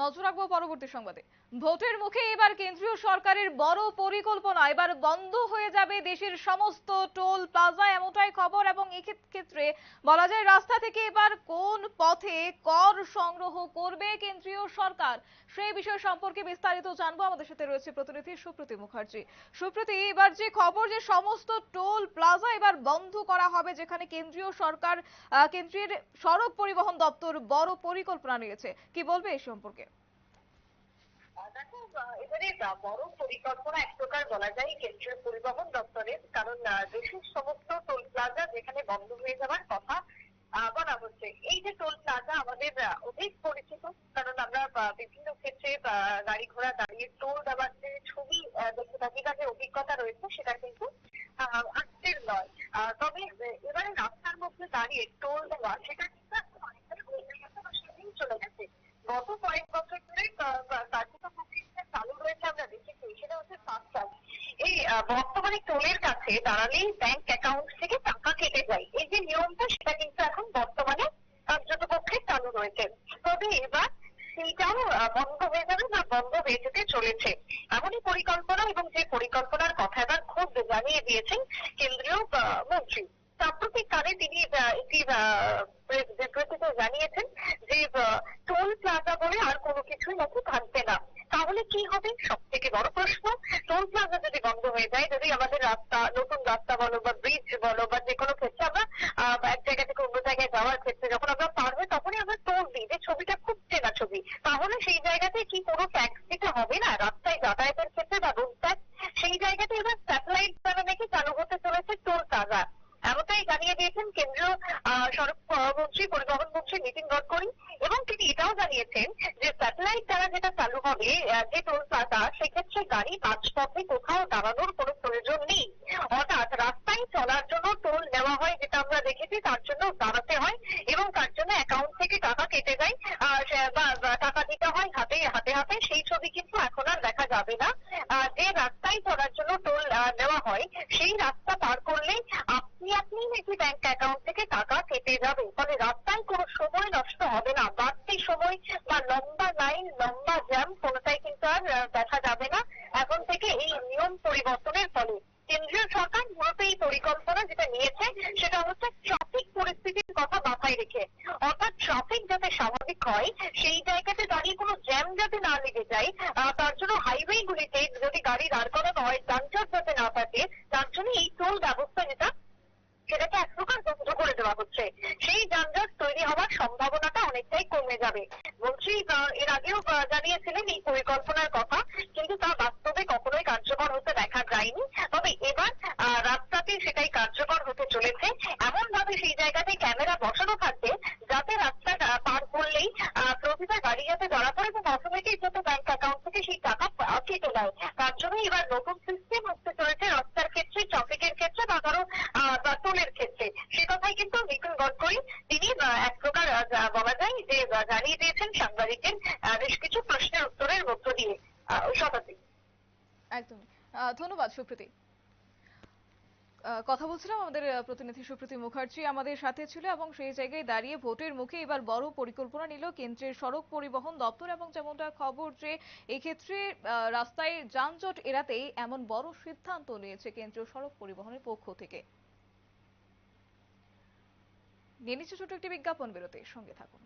নজর রাখব পরবর্তী সংবাদে। ভোটের মুখে এবার কেন্দ্রীয় সরকারের বড় পরিকল্পনা, এবার বন্ধ হয়ে যাবে দেশের সমস্ত টোল প্লাজা, এমনটাই খবর এবং ক্ষেত্রে বলা যায় রাস্তা থেকে এবার কোন পথে কর সংগ্রহ করবে কেন্দ্রীয় সরকার, সেই বিষয় সম্পর্কে বিস্তারিত জানব। আমাদের সাথে রয়েছে প্রতিনিধি সুপ্রীতি মুখার্জি। সুপ্রীতি, এবার যে খবর যে সমস্ত টোল বন্ধ করা হবে যেখানে কেন্দ্রীয় সরকার আহ, কেন্দ্রের সড়ক পরিবহন দপ্তর বড় পরিকল্পনা নিয়েছে। কি বলবে এই সম্পর্কে? বড় পরিকল্পনা এক প্রকার বলা যায় কেন্দ্রীয় পরিবহন দপ্তরের। কারণ দেশের সমস্ত টোল প্লাজা যেখানে বন্ধ হয়ে যাওয়ার কথা বলা হচ্ছে। এই যে টোল প্লাজা আমাদের অধিক পরিচিত কারণ আমরা বিভিন্ন ক্ষেত্রে গাড়ি ঘোড়া দাঁড়িয়ে টোল দেওয়ার যে ছবি আহ, দেখে থাকি যে অভিজ্ঞতা রয়েছে সেটা কিন্তু আজকের নয় আহ, তবে আহ, এবারে রাস্তার টোল দেওয়া সেটা কিন্তু এখন অনেকটাই কমে গেছে বা সেদিন চলে গেছে। গত কয়েক বছর ধরে কার্যক্রমটি চালু রয়েছে, আমরা দেখেছি, সেটা হচ্ছে ফাস্ট্যাগ এই বর্তমানে টোলের কাছে দাঁড়ালেই ব্যাংক অ্যাকাউন্ট থেকে টাকা কেটে যায়। এই যে নিয়মটা, সেটা কিন্তু এখন বর্তমানে কার্যত পক্ষে চালু রয়েছে। তবে এবার সেইটাও বন্ধ হয়ে যাবে বা বন্ধ হয়ে যেতে চলেছে। এমনই পরিকল্পনা এবং যে পরিকল্পনার কথা এবার খুব জানিয়ে দিয়েছেন কেন্দ্রীয় আহ, মন্ত্রী সাম্প্রতিককালে তিনি আহ, একটি আহ, প্রেস বিবৃতিতে জানিয়েছেন যে আহ, টোল প্লাজা বলে আর কোনো নাকি থাকবে না। তাহলে কি হবে? সব থেকে বড় প্রশ্ন। টোল প্লাজা যদি বন্ধ হয়ে যায়, যদি আমাদের রাস্তা, নতুন রাস্তা বলো বা ব্রিজ বলো বা যে কোনো ক্ষেত্রে আমরা এক জায়গা থেকে অন্য জায়গায় যাওয়ার ক্ষেত্রে যখন আমরা পার হই, তখনই আমরা টোল দিই যে ছবিটা খুব চেনা ছবি। তাহলে সেই জায়গাতে কি কোনো ট্যাক্স দিতে হবে না? রাস্তায় যাতায়াতের ক্ষেত্রে বা রোড ট্যাক্স সেই জায়গাতে এবার স্যাটেলাইট দ্বারা নাকি চালু হতে চলেছে টোল প্লাজা এমনটাই জানিয়ে দিয়েছেন কেন্দ্রীয় সড়ক মন্ত্রী, পরিবহন মন্ত্রী নীতিন গডকরি এবং তিনি এটাও জানিয়েছেন যে স্যাটেলাইট দ্বারা যেটা চালু হবে যে টোল প্লাজা সেক্ষেত্রে গাড়ি মাঝপথে কোথাও দাঁড়ানোর কোনো প্রয়োজন নেই। অর্থাৎ রাস্তায় চলার জন্য টোল নেওয়া হয়, যেটা আমরা দেখেছি, তার জন্য দাঁড়াতে হয় এবং তার জন্য অ্যাকাউন্ট থেকে টাকা কেটে যায়। বা টাকা দিতে হয় হাতে হাতে হাতে, সেই ছবি কিন্তু এখন আর দেখা যাবে না। যে রাস্তায় চলার জন্য টোল নেওয়া হয়, সেই রাস্তা পার করলেই আপনি আপনি নাকি ব্যাংক অ্যাকাউন্ট থেকে টাকা কেটে যাবে ফলে রাস্তায় কোনো সময় নষ্ট হবে না। বাড়তি সময় বা লম্বা লাইন লম্বা জ্যাম কোনোটাই কিন্তু আর দেখা যাবে না। এখন থেকে এই নিয়ম পরিবর্তনের ফলে কেন্দ্রীয় সরকার মূলত এই পরিকল্পনা যেটা নিয়েছে, সেটা হচ্ছে ট্রাফিক পরিস্থিতির কথা মাথায় রেখে। অর্থাৎ ট্রাফিক যাতে স্বাভাবিক হয়, সেই জায়গাতে দাঁড়িয়ে কোনো জ্যাম যাতে না লেগে যায় তার জন্য হাইওয়ে গুলিতে যদি গাড়ি দাঁড় করানো হয়, যানজট যাতে না থাকে, তার জন্য এই টোল ব্যবস্থা যেটা সেটাকে এক প্রকার বন্ধ করে দেওয়া হচ্ছে। সেই যানজট তৈরি হওয়ার সম্ভাবনাটা অনেকটাই কমে যাবে। মন্ত্রী এর আগেও জানিয়েছিলেন এই পরিকল্পনার কথা, কিন্তু তা বাস্তবে কখনোই কার্যকর হতে দেখা যায়নি। তবে এবার রাস্তাতে সেটাই কার্যকর হতে চলেছে। এমন ভাবে সেই জায়গাতে ক্যামেরা বসানো থাকবে, যাতে রাস্তা পার করলেই প্রতিটা গাড়ি যাতে ধরা পড়ে এবং অটোমেটিক যাতে ব্যাংক অ্যাকাউন্ট থেকে সেই টাকা কেটে নেয় তার জন্য এবার নতুন সিস্টেম আসতে চলেছে রাস্তার ক্ষেত্রে ট্রাফিকের ক্ষেত্রে বা ধরো আহ, বা টোলের ক্ষেত্রে সে কথাই কিন্তু নীতিন গডকরি তিনি আহ, এক প্রকার আহ, যা বলা যায় যে আহ, জানিয়ে দিয়েছেন, সাংবাদিকদের বেশ কিছু প্রশ্নের উত্তরের মধ্য দিয়ে শতাব্দী একদম। ধন্যবাদ, সুপ্রীতি। কথা বলছিলাম আমাদের প্রতিনিধি সুপ্রীতি মুখার্জি আমাদের সাথে ছিল এবং সেই জায়গায় দাঁড়িয়ে ভোটের মুখে এবার বড় পরিকল্পনা নিল কেন্দ্রের সড়ক পরিবহন দপ্তর এবং যেমনটা খবর যে এক্ষেত্রে রাস্তায় যানজট এড়াতেই এমন বড় সিদ্ধান্ত নিয়েছে কেন্দ্রীয় সড়ক পরিবহনের পক্ষ থেকে। নিয়ে নিচ্ছে ছোট একটি বিজ্ঞাপন বিরতি সঙ্গে থাকুন।